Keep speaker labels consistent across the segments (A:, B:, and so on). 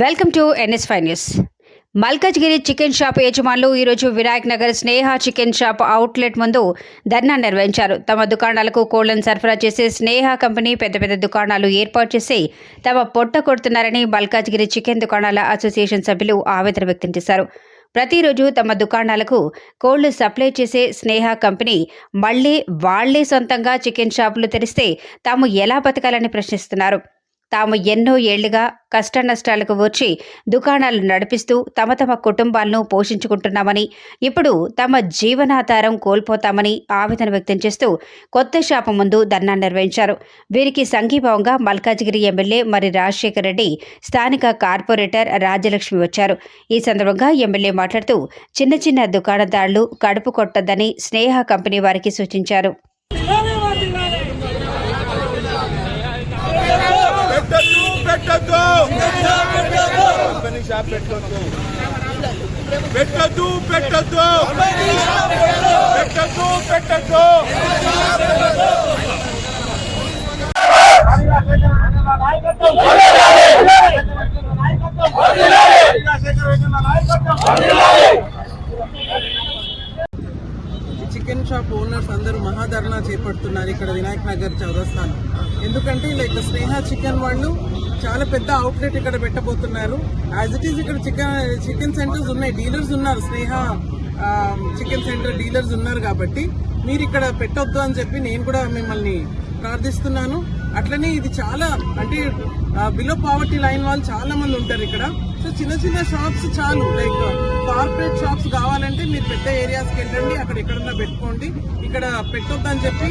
A: Welcome to NS five news. Malkajgiri chicken shop యజమానులు ఈరోజు Vinayak Nagar Sneha chicken shop outlet ముందు ధర్నా నిర్వహించారు. తమ దుకాణాలకు కోళ్ళను సరఫరా చేసే స్నేహ కంపెనీ పెద్ద పెద్ద దుకాణాలు ఏర్పాటు చేసి తమ పొట్ట కొడుతున్నారని మల్కాజ్గిరి చికెన్ దుకాణాల అసోసియేషన్ సభ్యులు ఆవేదన వ్యక్తం చేశారు. ప్రతిరోజు తమ దుకాణాలకు కోళ్ళు సప్లై చేసే స్నేహ కంపెనీ మళ్ళీ వాళ్ళే సొంతంగా చికెన్ షాపులు తెరిస్తే తాము ఎలా బతకాలని ప్రశ్నిస్తున్నారు. తాము ఎన్నో ఏళ్ళుగా కష్ట నష్టాలకు వచ్చి దుకాణాలు నడిపిస్తూ తమ తమ కుటుంబాలను పోషించుకుంటున్నామని ఇప్పుడు తమ జీవనాధారం కోల్పోతామని ఆవేదన వ్యక్తం చేస్తూ కొత్త షాపు ముందు ధర్నా నిర్వహించారు. వీరికి సంఘీభావంగా మల్కాజ్గిరి ఎమ్మెల్యే మరి రాజశేఖర రెడ్డి స్థానిక కార్పొరేటర్ రాజ్యలక్ష్మి వచ్చారు. ఈ సందర్భంగా ఎమ్మెల్యే మాట్లాడుతూ చిన్న చిన్న దుకాణదారులు కడుపు కొట్టద్దని స్నేహ కంపెనీ వారికి సూచించారు.
B: పెట్టద్దు పెట్టద్దు. కంపెనీ షాప్ పెట్టద్దు. పెట్టద్దు పెట్టద్దు. పెట్టద్దు పెట్టద్దు.
C: నాయకత్వం చికెన్ షాప్ ఓనర్స్ అందరూ మహాధర్నా చేపడుతున్నారు ఇక్కడ వినాయక్ నగర్ చౌరస్తాలో. ఎందుకంటే లైక్ స్నేహ చికెన్ వాళ్ళు చాలా పెద్ద అవుట్లెట్ ఇక్కడ పెట్టబోతున్నారు. యాజ్ ఇట్ ఈస్ ఇక్కడ చికెన్ చికెన్ సెంటర్స్ ఉన్నాయి. డీలర్స్ ఉన్నారు. స్నేహ చికెన్ సెంటర్ డీలర్స్ ఉన్నారు కాబట్టి మీరు ఇక్కడ పెట్టొద్దు అని చెప్పి నేను కూడా మిమ్మల్ని ప్రార్థిస్తున్నాను. అట్లనే ఇది చాలా అంటే బిలో పావర్టీ లైన్ వాళ్ళు చాలా మంది ఉంటారు ఇక్కడ. సో చిన్న చిన్న షాప్స్ చాలు. లైక్ కార్పొరేట్ షాప్స్ కావాలంటే మీరు పెద్ద ఏరియాస్కి వెళ్ళండి అక్కడ ఎక్కడన్నా పెట్టుకోండి. ఇక్కడ పెట్టొద్దని చెప్పి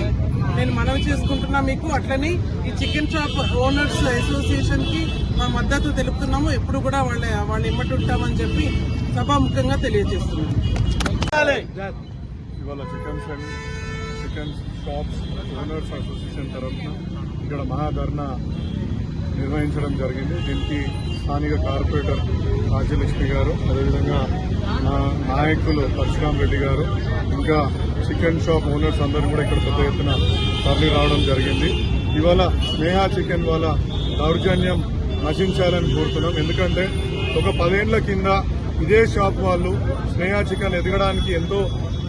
C: నేను మనవి చేసుకుంటున్నా మీకు. అట్లనే ఈ చికెన్ షాప్ ఓనర్స్ అసోసియేషన్కి మా మద్దతు తెలుపుతున్నాము. ఎప్పుడు కూడా వాళ్ళ వాళ్ళు ఇమ్మటి ఉంటామని చెప్పి సభాముఖంగా తెలియజేస్తున్నాము
B: ఇవాళ chicken chicken shops owners association తరఫున ఇక్కడ మహాధర్నా నిర్వహించడం జరిగింది. దీనికి స్థానిక కార్పొరేటర్ రాజ్యలక్ష్మి గారు అదేవిధంగా మా నాయకులు పరశురామ్ రెడ్డి గారు ఇంకా చికెన్ షాప్ ఓనర్స్ అందరూ కూడా ఇక్కడ పెద్ద ఎత్తున తరలి రావడం జరిగింది. ఇవాళ స్నేహ చికెన్ వాళ్ళ దౌర్జన్యం నశించాలని కోరుతున్నాం. ఎందుకంటే ఒక పదేళ్ళ కింద ఇదే షాప్ వాళ్ళు స్నేహ చికెన్ ఎదగడానికి ఎంతో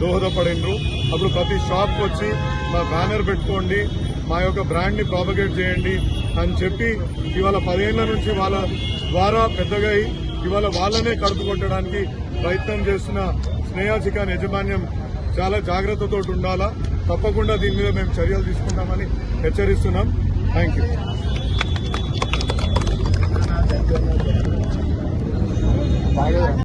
B: దోహదపడినరు అప్పుడు ప్రతి షాప్కి వచ్చి మా బ్యానర్ పెట్టుకోండి మా యొక్క బ్రాండ్ని ప్రాపగేట్ చేయండి అని చెప్పి ఇవాళ పదేళ్ళ నుంచి వాళ్ళ ద్వారా పెద్దగా అయి ఇవాళ వాళ్ళనే కడుపు కొట్టడానికి ప్రయత్నం చేస్తున్న స్నేహ చికెన్ యజమాన్యం చాలా జాగ్రత్తతో ఉండాలా. తప్పకుండా దీని మీద మేము చర్యలు తీసుకుంటామని హెచ్చరిస్తున్నాం. థ్యాంక్